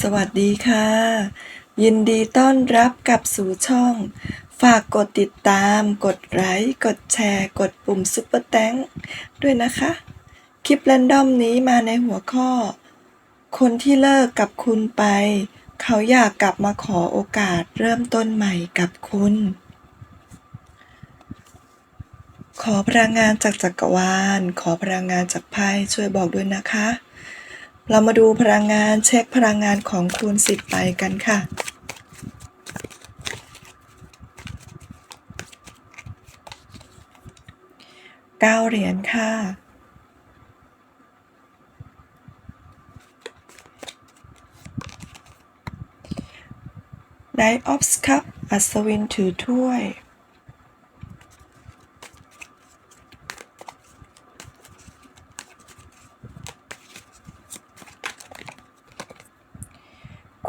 สวัสดีค่ะ ยินดีต้อนรับกลับสู่ช่อง ฝากกดติดตาม กดไลค์กดแชร์ กดปุ่มซุปเปอร์แตงด้วยนะคะ คลิปแรนดอมนี้มาในหัวข้อ คนที่เลิกกับคุณไป เขาอยากกลับมาขอโอกาสเริ่มต้นใหม่กับคุณ ขอพลังงานจากจักรวาล ขอพลังงานจากไพ่ช่วยบอกด้วยนะคะ เรามาดูพลังงานเช็คพลังงานของคุณสิบไปกันค่ะ เก้าเหรียญค่ะ Knight of Cup อัศวินถือถ้วย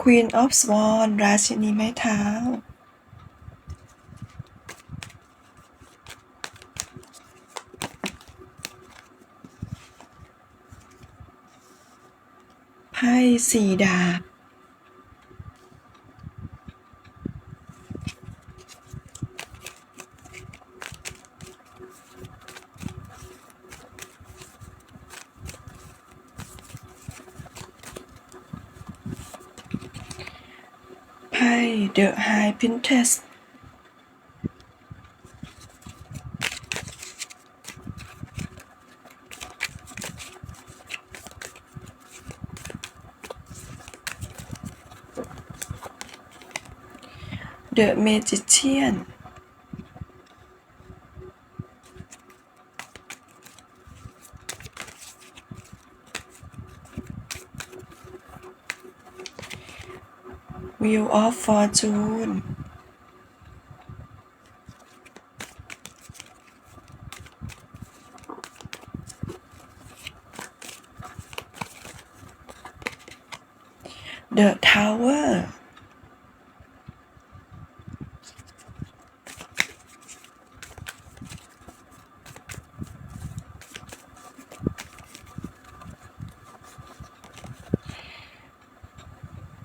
Queen of Swan ราชินีไม้เท้า ไพ่สี่ดาบ ไพ่ The High Princess เด Wheel of Fortune เดอะทาวเวอร์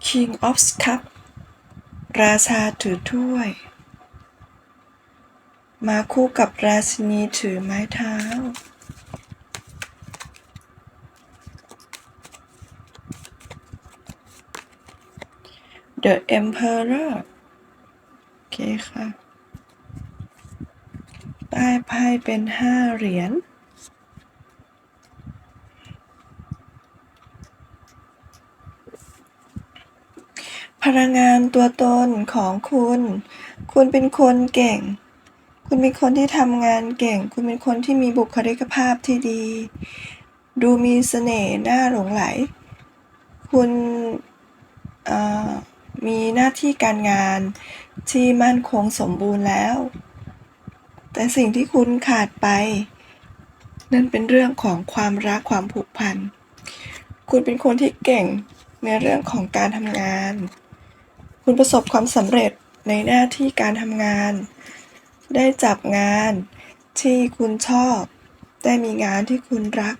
King of Cup ราชาถือถ้วย มาคู่กับราชินีถือไม้เท้า The Emperor โอเคค่ะ ใต้ไพ่เป็นห้าเหรียญ พ ลังงานตัวตนของคุณ คุณเป็นคนเก่ง คุณเป็นคนที่ทำงานเก่ง คุณเป็นคนที่มีบุคลิกภาพที่ดี ดูมีเสน่ห์น่าหลงไหล คุณมีหน้าที่การงานที่มั่นคงสมบูรณ์แล้ว แต่สิ่งที่คุณขาดไป นั่นเป็นเรื่องของความรักความผูกพัน คุณเป็นคนที่เก่งในเรื่องของการทำงาน คุณประสบความสำเร็จในหน้าที่การทำงาน ได้จับงานที่คุณชอบ ได้มีงานที่คุณรัก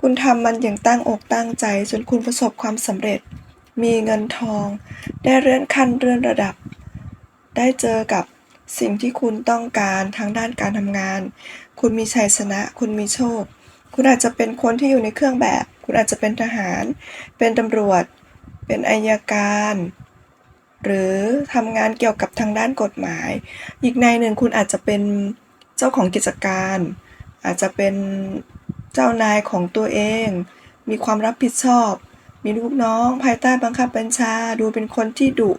คุณทำมันอย่างตั้งอกตั้งใจ จนคุณประสบความสำเร็จ มีเงินทอง ได้เลื่อนขั้นเลื่อนระดับ ได้เจอกับสิ่งที่คุณต้องการทางด้านการทำงาน คุณมีชัยชนะ คุณมีโชค คุณอาจจะเป็นคนที่อยู่ในเครื่องแบบ คุณอาจจะเป็นทหาร เป็นตำรวจ เป็นอายการ หรือทำงานเกี่ยวกับทางด้านกฎหมาย อีกในหนึ่งคุณอาจจะเป็นเจ้าของกิจการ อาจจะเป็นเจ้านายของตัวเอง มีความรับผิดชอบ มีลูกน้อง ภายใต้บังคับบัญชา ดูเป็นคนที่ดุ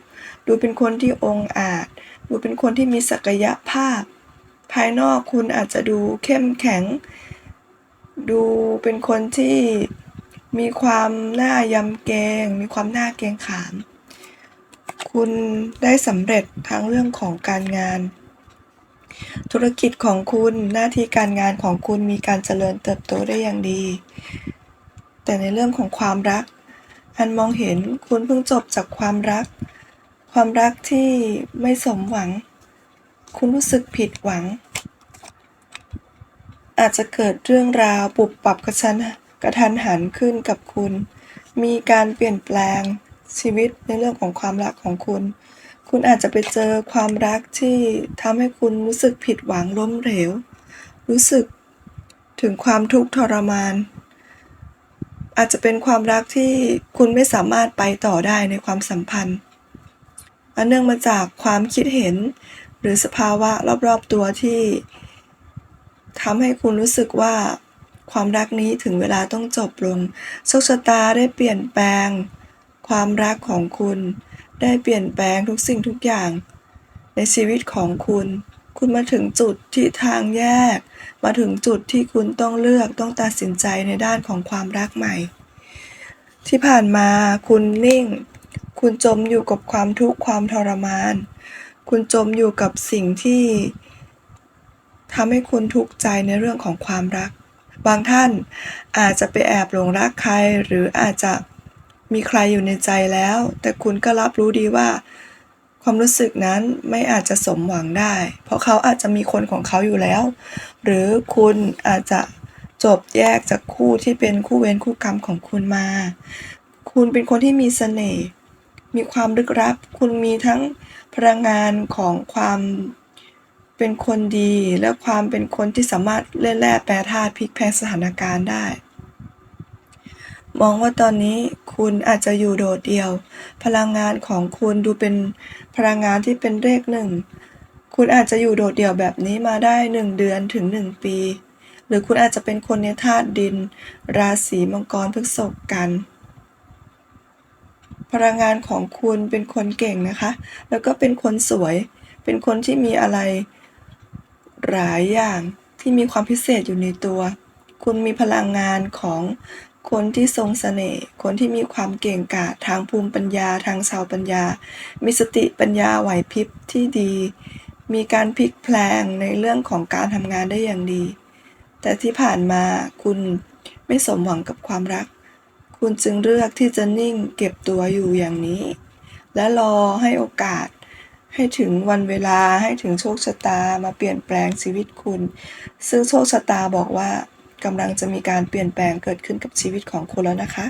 ดูเป็นคนที่องอาจ ดูเป็นคนที่มีศักยภาพ ภายนอกคุณอาจจะดูเข้มแข็ง ดูเป็นคนที่มีความน่ายำเกรง มีความน่าเกรงขาม คุณได้สำเร็จทั้งเรื่องของการงาน ธุรกิจของคุณหน้าที่การงานของคุณมีการเจริญเติบโตได้อย่างดี แต่ในเรื่องของความรัก อันมองเห็นคุณเพิ่งจบจากความรัก ความรักที่ไม่สมหวัง คุณรู้สึกผิดหวัง อาจจะเกิดเรื่องราวปรับปรับกระชันกระทันหันขึ้นกับคุณ มีการเปลี่ยนแปลง ชีวิตในเรื่องของความรักของคุณ คุณอาจจะไปเจอความรักที่ทำให้คุณรู้สึกผิดหวังล้มเหลว รู้สึกถึงความทุกข์ทรมาน อาจจะเป็นความรักที่คุณไม่สามารถไปต่อได้ในความสัมพันธ์อันเนื่องมาจากความคิดเห็นหรือสภาวะรอบๆตัวที่ทำให้คุณรู้สึกว่าความรักนี้ถึงเวลาต้องจบลงโชคชะตาได้เปลี่ยนแปลง ความรักของคุณ ได้เปลี่ยนแปลงทุกสิ่งทุกอย่าง ในชีวิตของคุณ คุณมาถึงจุดที่ทางแยก มาถึงจุดที่คุณต้องเลือกต้องตัดสินใจในด้านของความรักใหม่ ที่ผ่านมาคุณนิ่ง คุณจมอยู่กับความทุกข์ความทรมาน คุณจมอยู่กับสิ่งที่ทำให้คุณทุกข์ใจในเรื่องของความรัก บางท่านอาจจะไปแอบหลงรักใครหรืออาจจะ มีใครอยู่ในใจแล้ว แต่คุณก็รับรู้ดีว่า ความรู้สึกนั้นไม่อาจจะสมหวังได้ เพราะเขาอาจจะมีคนของเขาอยู่แล้ว หรือคุณอาจจะจบแยกจากคู่ที่เป็นคู่เวรคู่กรรมของคุณมา คุณเป็นคนที่มีเสน่ห์มีความลึกลับ คุณมีทั้งพลังงานของความเป็นคนดี และความเป็นคนที่สามารถเล่นแร่แปรธาตุพลิกแพลงสถานการณ์ได้ มองว่าตอนนี้คุณอาจจะอยู่โดดเดี่ยว พลังงานของคุณดูเป็นพลังงานที่เป็นเลขหนึ่ง คุณอาจจะอยู่โดดเดี่ยวแบบนี้มาได้หนึ่งเดือนถึงหนึ่งปี หรือคุณอาจจะเป็นคนในธาตุดิน ราศีมังกรพฤษภกัน พลังงานของคุณเป็นคนเก่งนะคะ แล้วก็เป็นคนสวย เป็นคนที่มีอะไรหลายอย่างที่มีความพิเศษอยู่ในตัว คุณมีพลังงานของ คนที่ทรงเสน่ห์ คนที่มีความเก่งกาจทางภูมิปัญญาทางชาวปัญญา มีสติปัญญาไหวพริบที่ดี มีการพลิกแพลงในเรื่องของการทำงานได้อย่างดี แต่ที่ผ่านมาคุณไม่สมหวังกับความรัก คุณจึงเลือกที่จะนิ่งเก็บตัวอยู่อย่างนี้ และรอให้โอกาส ให้ถึงวันเวลาให้ถึงโชคชะตามาเปลี่ยนแปลงชีวิตคุณ ซึ่งโชคชะตาบอกว่า กำลังจะมีการเปลี่ยนแปลงเกิดขึ้นกับชีวิตของคุณแล้วนะคะ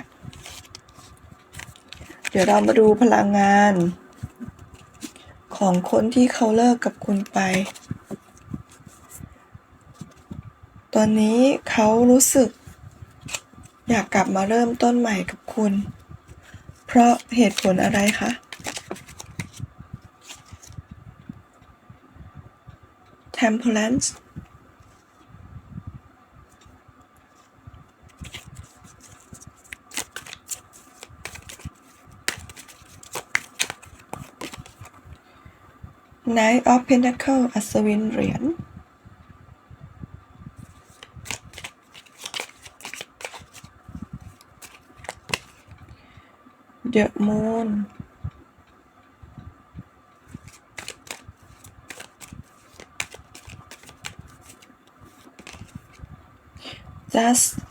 เดี๋ยวเรามาดูพลังงาน ของคนที่เขาเลิกกับคุณไป ตอนนี้เขารู้สึก อยากกลับมาเริ่มต้นใหม่กับคุณ เพราะเหตุผลอะไรคะ Temperance Knight of Pentacle อัศวินเหรียญ The Moon Just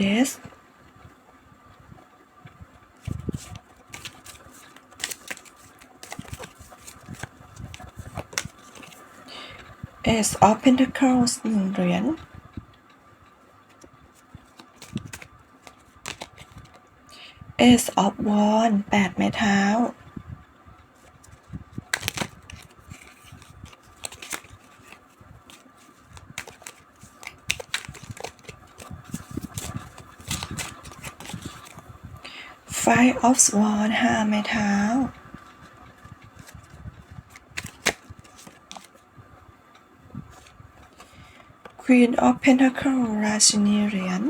The Death Ace of Pentacles หนึ่งเหรียญ Ace of Wands แปดไม้เท้า Five of Swords ห้าไม้เท้า Queen of Pentacles ราชินีเหรียญ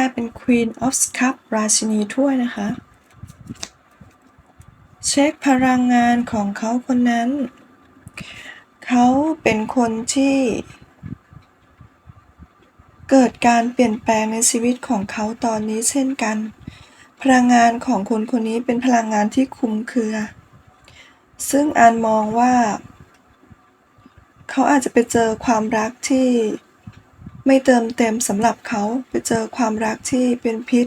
5 เป็น Queen of Cup ราชินีถ้วยนะคะ เช็คพลังงานของเขาคนนั้น เขาเป็นคนที่ เกิดการเปลี่ยนแปลงในชีวิตของเขาตอนนี้เช่นกัน พลังงานของคนคนนี้เป็นพลังงานที่คุ้มเคือ ซึ่งอานมองว่า เขาอาจจะไปเจอความรักที่ ไม่เติมเต็มสำหรับเขาไปเจอความรักที่เป็นพิษ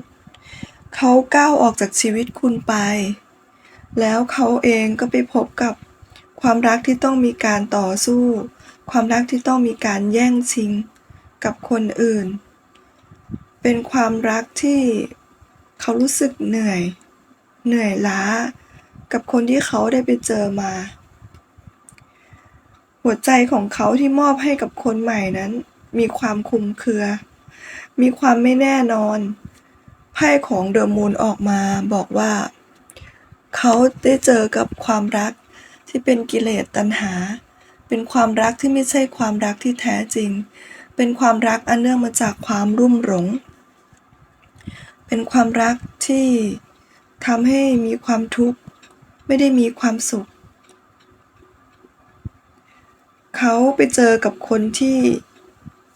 เขาก้าวออกจากชีวิตคุณไป แล้วเขาเองก็ไปพบกับความรักที่ต้องมีการต่อสู้ ความรักที่ต้องมีการแย่งชิงกับคนอื่น เป็นความรักที่เขารู้สึกเหนื่อย เหนื่อยล้า กับคนที่เขาได้ไปเจอมา หัวใจของเขาที่มอบให้กับคนใหม่นั้น มีความคุมเครือ มีความไม่แน่นอน ไพ่ของเดอะมูนออกมาบอกว่า เขาได้เจอกับความรักที่เป็นกิเลสตัณหา เป็นความรักที่ไม่ใช่ความรักที่แท้จริง เป็นความรักอันเนื่องมาจากความรุ่มหลง เป็นความรักที่ทำให้มีความทุกข์ ไม่ได้มีความสุข เขาไปเจอกับคนที่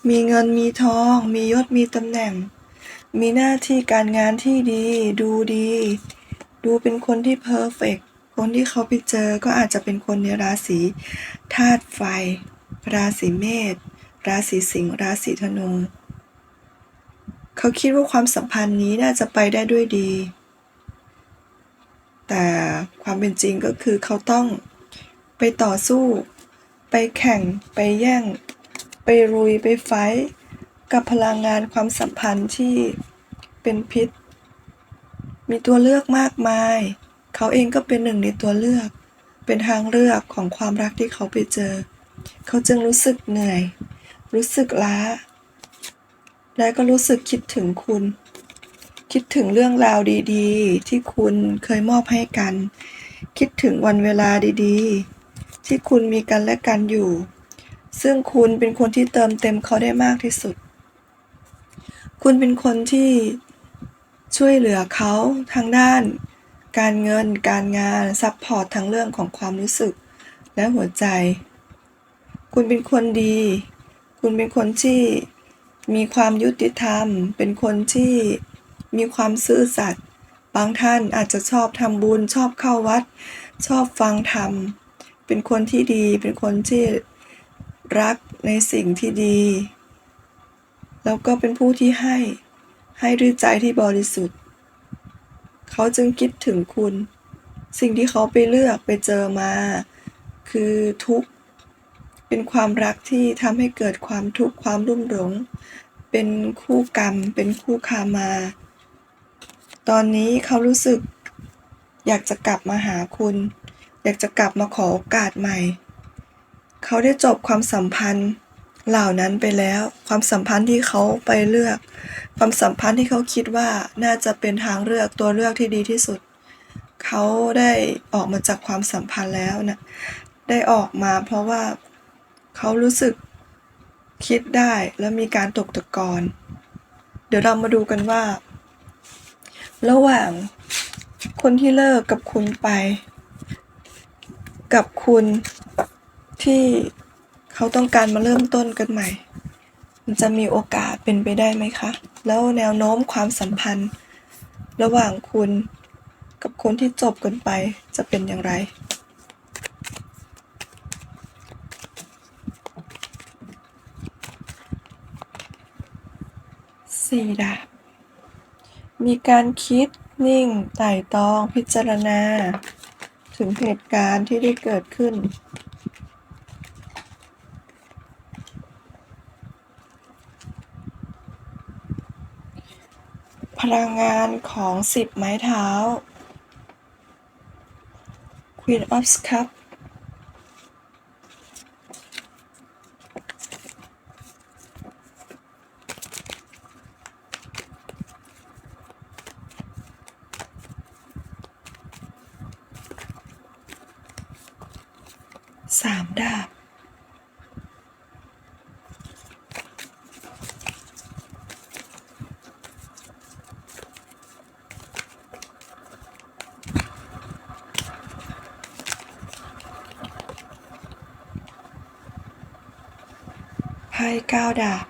มีเงินมีทอง มียศมีตำแหน่ง มีหน้าที่การงานที่ดี ดูดี ดูเป็นคนที่เพอร์เฟกคนที่เขาไปเจอก็อาจจะเป็นคนในราศีธาตุไฟ ราศีเมษ ราศีสิงห์ ราศีธนู เขาคิดว่าความสัมพันธ์นี้น่าจะไปได้ด้วยดี แต่ความเป็นจริงก็คือเขาต้องไปต่อสู้ ไปแข่ง ไปแย่ง ไปรุยไปไฟกับพลังงานความสัมพันธ์ที่เป็นพิษ มีตัวเลือกมากมาย เขาเองก็เป็นหนึ่งในตัวเลือก เป็นทางเลือกของความรักที่เขาไปเจอ เขาจึงรู้สึกเหนื่อย รู้สึกล้า และก็รู้สึกคิดถึงคุณ คิดถึงเรื่องราวดีๆ ที่คุณเคยมอบให้กัน คิดถึงวันเวลาดีๆ ที่คุณมีกันและกันอยู่ ซึ่งคุณเป็นคนที่เติมเต็มเขาได้มากที่สุด คุณเป็นคนที่ช่วยเหลือเขาทางด้าน การเงิน การงานซัพพอร์ตทั้งเรื่องของความรู้สึก และหัวใจ คุณเป็นคนดี คุณเป็นคนที่มีความยุติธรรม เป็นคนที่มีความซื่อสัตย์บางท่านอาจจะชอบทำบุญชอบเข้าวัด ชอบฟังธรรม เป็นคนที่ดี เป็นคนที่ รักในสิ่งที่ดี แล้วก็เป็นผู้ที่ให้ ให้ด้วยใจที่บริสุทธิ์ เขาจึงคิดถึงคุณ สิ่งที่เขาไปเลือกไปเจอมา คือทุกข์ เป็นความรักที่ทำให้เกิดความทุกข์ความรุ่มหลง เป็นคู่กรรม เป็นคู่คามา ตอนนี้เขารู้สึก อยากจะกลับมาหาคุณ อยากจะกลับมาขอโอกาสใหม่ เขาได้จบความสัมพันธ์เหล่านั้นไปแล้ว ความสัมพันธ์ที่เขาไปเลือก ความสัมพันธ์ที่เขาคิดว่าน่าจะเป็นทางเลือกตัวเลือกที่ดีที่สุด เขาได้ออกมาจากความสัมพันธ์แล้วนะได้ออกมาเพราะว่าเขารู้สึกคิดได้และมีการตกตะกอนเดี๋ยวเรามาดูกันว่า ระหว่างคนที่เลิกกับคุณไป กับคุณ ที่เขาต้องการมาเริ่มต้นกันใหม่ มันจะมีโอกาสเป็นไปได้ไหมคะ แล้วแนวโน้มความสัมพันธ์ ระหว่างคุณกับคนที่จบกันไปจะเป็นอย่างไรสี่ดาบมีการคิดนิ่งไต่ตรองพิจารณา ถึงเหตุการณ์ที่ได้เกิดขึ้น ลังงานของสิบไม้เท้า Queen of Cups สามดาบ ไพ่ก้าดาบ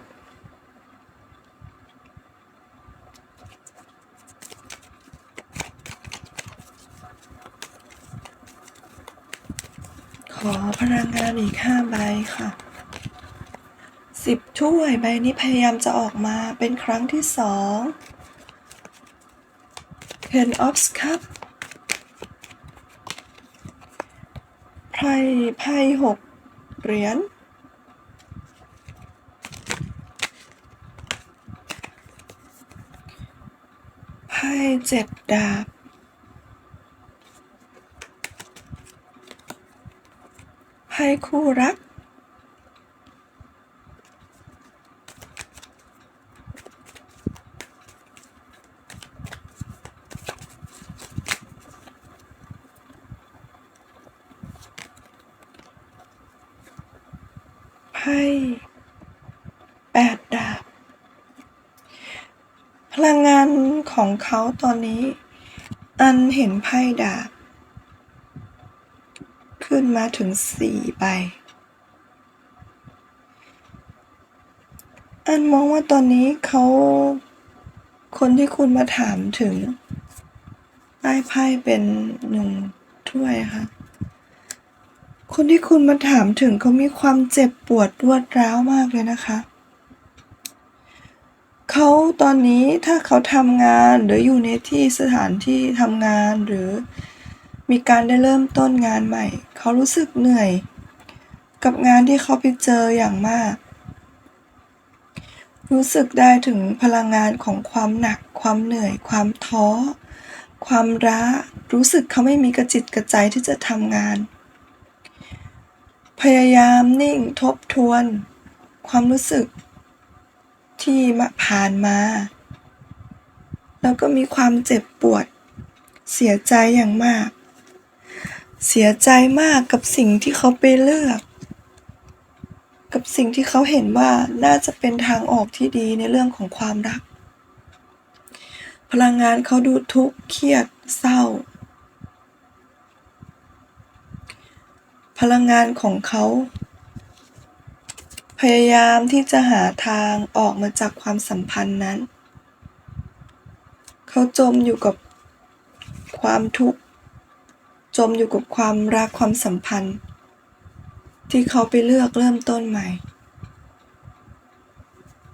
ขอพลังงานอีกห้าใบค่ะสิบถ้วยใบนี้พยายามจะออกมาเป็นครั้งที่สอง Ten of Cup ไพ่ไพ่หกเหรียญ ไพ่ เจ็ดดาบ ให้คู่รัก ไพ่แปดดาบ พ ลังงานของเขาตอนนี้ อันเห็นไพ่ดาบ ขึ้นมาถึงสี่ใบ อันมองว่าตอนนี้เขาคนที่คุณมาถามถึงได้ไพ่เป็นหนึ่งถ้วยค่ะ คนที่คุณมาถามถึงเขามีความเจ็บปวดรวดร้าวมากเลยนะคะ เขาตอนนี้ถ้าเขาทำงานหรืออยู่ในที่สถานที่ทำงานหรือมีการได้เริ่มต้นงานใหม่ เขารู้สึกเหนื่อย กับงานที่เขาไปเจออย่างมาก รู้สึกได้ถึงพลังงานของความหนัก ความเหนื่อย ความท้อ ความร้า รู้สึกเขาไม่มีกระจิตกระใจที่จะทำงาน พยายามนิ่งทบทวน ความรู้สึก ที่มาผ่านมา แล้วก็มีความเจ็บปวด เสียใจอย่างมาก เสียใจมากกับสิ่งที่เขาไปเลือก กับสิ่งที่เขาเห็นว่าน่าจะเป็นทางออกที่ดีในเรื่องของความรัก พลังงานเขาดูทุกข์เครียดเศร้า พลังงานของเขา พยายามที่จะหาทางออกมาจากความสัมพันธ์นั้น เขาจมอยู่กับความทุกข์ จมอยู่กับความรักความสัมพันธ์ ที่เขาไปเลือกเริ่มต้นใหม่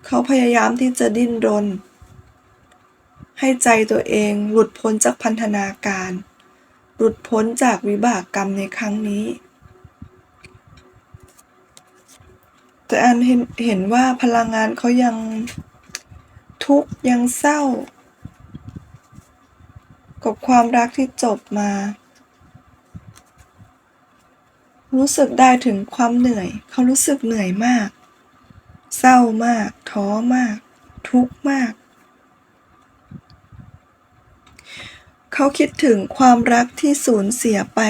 เขาพยายามที่จะดิ้นรน ให้ใจตัวเองหลุดพ้นจากพันธนาการ หลุดพ้นจากวิบากกรรมในครั้งนี้ แต่อันเห็นเห็นว่าพลังงานเขายังทุกข์ยังเศร้า กับความรักที่จบมา รู้สึกได้ถึงความเหนื่อย เขารู้สึกเหนื่อยมาก เศร้ามาก ท้อมาก ทุกข์มาก เขาคิดถึงความรักที่สูญเสียไป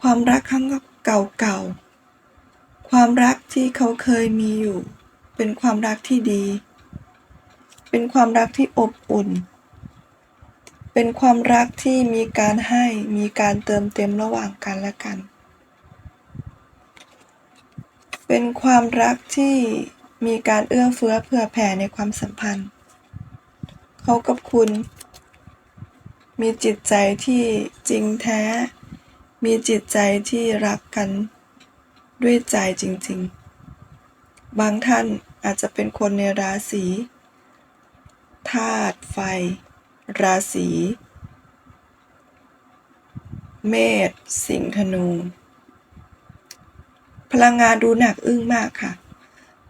ความรักครั้งเก่าๆ ความรักที่เขาเคยมีอยู่ เป็นความรักที่ดี เป็นความรักที่อบอุ่น เป็นความรักที่มีการให้มีการเติมเต็มระหว่างกันและกัน เป็นความรักที่มีการเอื้อเฟื้อเผื่อแผ่ในความสัมพันธ์ เขากับคุณ มีจิตใจที่จริงแท้ มีจิตใจที่รักกัน ด้วยใจจริงๆ บางท่านอาจจะเป็นคนในราศีธาตุไฟ ราศีเมษสิงห์ธนู พลังงานดูหนักอึ้งมากค่ะ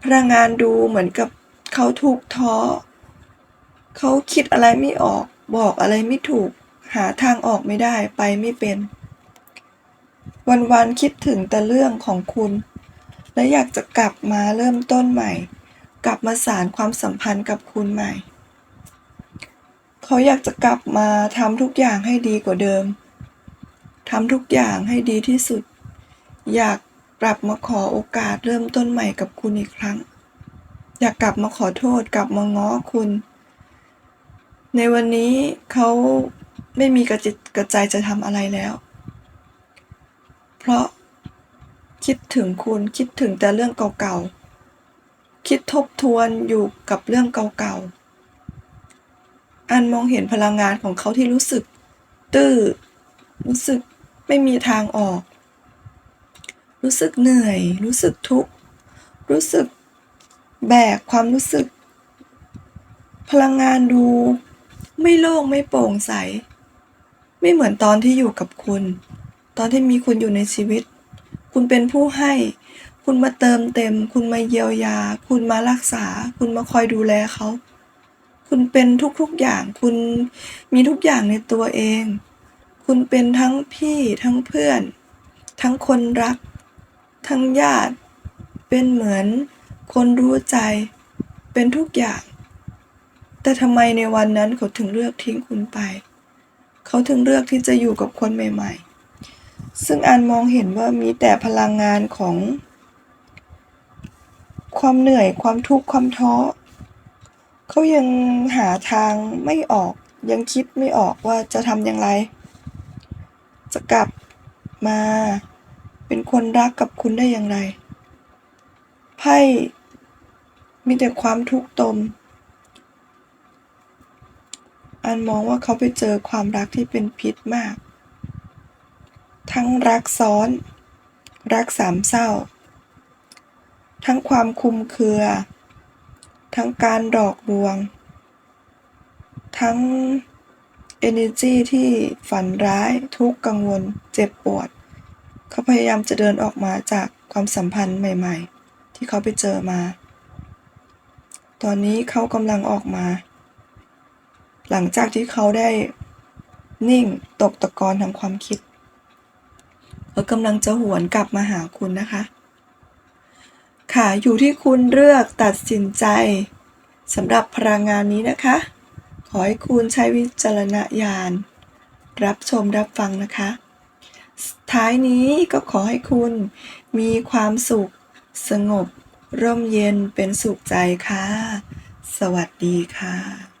พลังงานดูเหมือนกับเขาถูกท้อเขาคิดอะไรไม่ออก บอกอะไรไม่ถูก หาทางออกไม่ได้ไปไม่เป็น วันๆคิดถึงแต่เรื่องของคุณ และอยากจะกลับมาเริ่มต้นใหม่ กลับมาสารความสัมพันธ์กับคุณใหม่ เขาอยากจะกลับมาทำทุกอย่างให้ดีกว่าเดิมทำทุกอย่างให้ดีที่สุด อยากกลับมาขอโอกาสเริ่มต้นใหม่กับคุณอีกครั้ง อยากกลับมาขอโทษกลับมาง้อคุณ ในวันนี้เขาไม่มีกระจิตกระใจจะทำอะไรแล้ว เพราะคิดถึงคุณคิดถึงแต่เรื่องเก่าๆ คิดทบทวนอยู่กับเรื่องเก่าๆ อันมองเห็นพลังงานของเขาที่รู้สึก ตื้อ รู้สึกไม่มีทางออก รู้สึกเหนื่อย รู้สึกทุกข์ รู้สึกแบกความรู้สึก พลังงานดู ไม่โล่งไม่โปร่งใส ไม่เหมือนตอนที่อยู่กับคุณ ตอนที่มีคุณอยู่ในชีวิต คุณเป็นผู้ให้ คุณมาเติมเต็ม คุณมาเยียวยา คุณมารักษา คุณมาคอยดูแลเขา คุณเป็นทุกๆอย่าง คุณมีทุกอย่างในตัวเอง คุณเป็นทั้งพี่ทั้งเพื่อน ทั้งคนรัก ทั้งญาติ เป็นเหมือนคนรู้ใจ เป็นทุกอย่าง แต่ทำไมในวันนั้นเขาถึงเลือกทิ้งคุณไป เขาถึงเลือกที่จะอยู่กับคนใหม่ ๆ ซึ่งอันมองเห็นว่ามีแต่พลังงานของ ความเหนื่อยความทุกข์ความท้อเขายังหาทางไม่ออก ยังคิดไม่ออกว่าจะทำอย่างไร จะกลับมาเป็นคนรักกับคุณได้อย่างไรไพ่มีแต่ความทุกข์ตม อันมองว่าเขาไปเจอความรักที่เป็นพิษมาก ทั้งรักซ้อน รักสามเศร้า ทั้งความคุมเครือ ทั้งการดอกลวง ทั้ง energy ที่ฝันร้ายทุกข์กังวล เจ็บปวด เขาพยายามจะเดินออกมาจากความสัมพันธ์ใหม่ ๆ ที่เขาไปเจอมา ตอนนี้เขากำลังออกมา หลังจากที่เขาได้นิ่งตกตะกอนทางความคิด เขากำลังจะหวนกลับมาหาคุณนะคะ ค่ะอยู่ที่คุณเลือกตัดสินใจสำหรับพลังงานนี้นะคะ ขอให้คุณใช้วิจารณญาณ รับชมรับฟังนะคะ ท้ายนี้ก็ขอให้คุณมีความสุข สงบ ร่มเย็นเป็นสุขใจค่ะ สวัสดีค่ะ